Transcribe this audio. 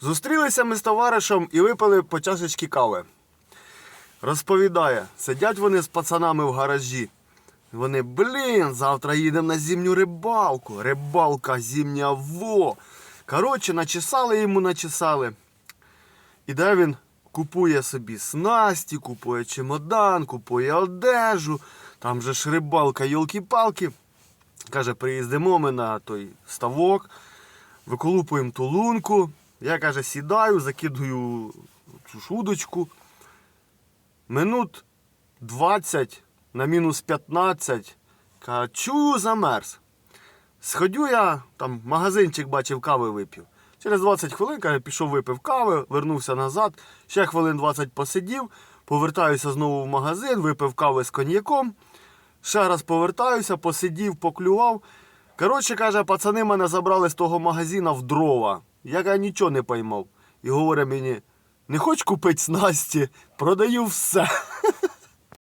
Зустрілися ми з товаришем і випили по чашечки кави. Розповідає, сидять вони з пацанами в гаражі. Вони, блін, завтра їдемо на зимню рибалку. Рибалка зимня во. Коротше, начесали йому, начесали. І де він купує собі снасті, купує чемодан, купує одежу. Там же ж рибалка, йолки-палки. Каже, приїздимо ми на той ставок, виколупуємо ту лунку. Я каже, сідаю, закидую цю шудочку. Минут 20 на мінус 15. Каже, чую, замерз. Сходю я, там магазинчик бачив, кави вип'ю. Через 20 хвилин, каже, пішов випив кави, вернувся назад, ще хвилин 20 посидів, повертаюся знову в магазин, випив кави з коньяком. Ще раз повертаюся, посидів, поклював. Коротше, каже, пацани мене забрали з того магазина в дрова. Я нічого не поймав. І говорить мені, не хоч купити снасті, продаю все.